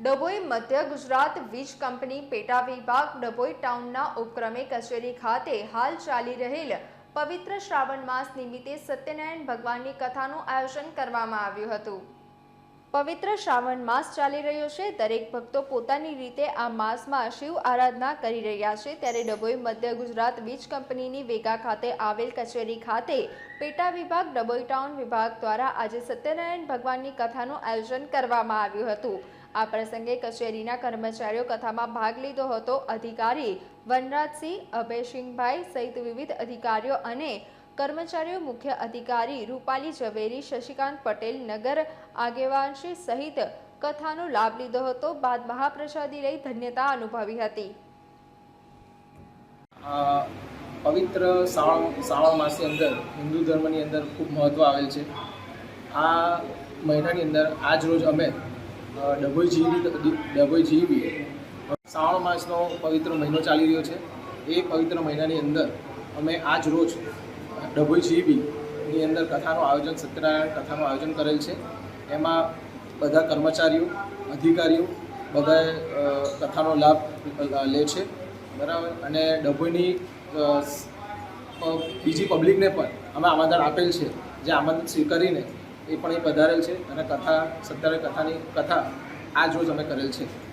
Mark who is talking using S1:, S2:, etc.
S1: ડભોઈ મધ્ય ગુજરાત વીજ કંપની પેટા વિભાગ ડભોઈ ટાઉનના ઉપક્રમે કચેરી ખાતે હાલ ચાલી રહેલ પવિત્ર શ્રાવણ માસ નિમિત્તે સત્યનારાયણ ભગવાનની કથાનું આયોજન કરવામાં આવ્યું હતું. પવિત્ર શ્રાવણ માસ ચાલી રહ્યો છે. દરેક ભક્તો પોતાની રીતે આ માસમાં શિવ આરાધના કરી રહ્યા છે. ત્યારે ડભોઈ મધ્ય ગુજરાત વીજ કંપનીની વેગા ખાતે આવેલ કચેરી ખાતે પેટા વિભાગ, ડભોઈ ટાઉન વિભાગ દ્વારા આજે સત્યનારાયણ ભગવાનની કથાનું આયોજન કરવામાં આવ્યું હતું. આ પ્રસંગે કચેરીના કર્મચારીઓ કથામાં ભાગ લીધો હતો. અધિકારી વનરાજસિંહ, અભયસિંહભાઈ સહિત વિવિધ અધિકારીઓ અને કર્મચારીઓ, મુખ્ય અધિકારી રૂપાલી ઝવેરી, શશિકાંત પટેલ, નગર આગેવાનશ્રી સહિત કથાનો લાભ લીધો હતો. બાદ મહાપ્રસાદી લઈ ધન્યતા અનુભવી હતી.
S2: પવિત્ર શ્રાવણ માસની અંદર, હિન્દુ ધર્મની અંદર ખૂબ મહત્ત્વ આવેલ છે. આ મહિનાની અંદર આજ રોજ અમે ડભોઈ જીવી ડભોઈ જીવી શ્રાવણ માસનો પવિત્ર મહિનો ચાલી રહ્યો છે. એ પવિત્ર મહિનાની અંદર અમે આજ રોજ ડભોઈ જીવીની અંદર કથાનું આયોજન, સત્યનારાયણ કથાનું આયોજન કરેલ છે. એમાં બધા કર્મચારીઓ, અધિકારીઓ બધા કથાનો લાભ લે છે. બરાબર? અને ડભોઈની બીજી પબ્લિકને પણ અમે આમંત્રણ આપેલ છે. જે આમંત્રણ સ્વીકારીને એ પણ એ પધારેલ છે અને કથા સત્યારે કથાની કથા આ રોજ અમે કરેલ છે.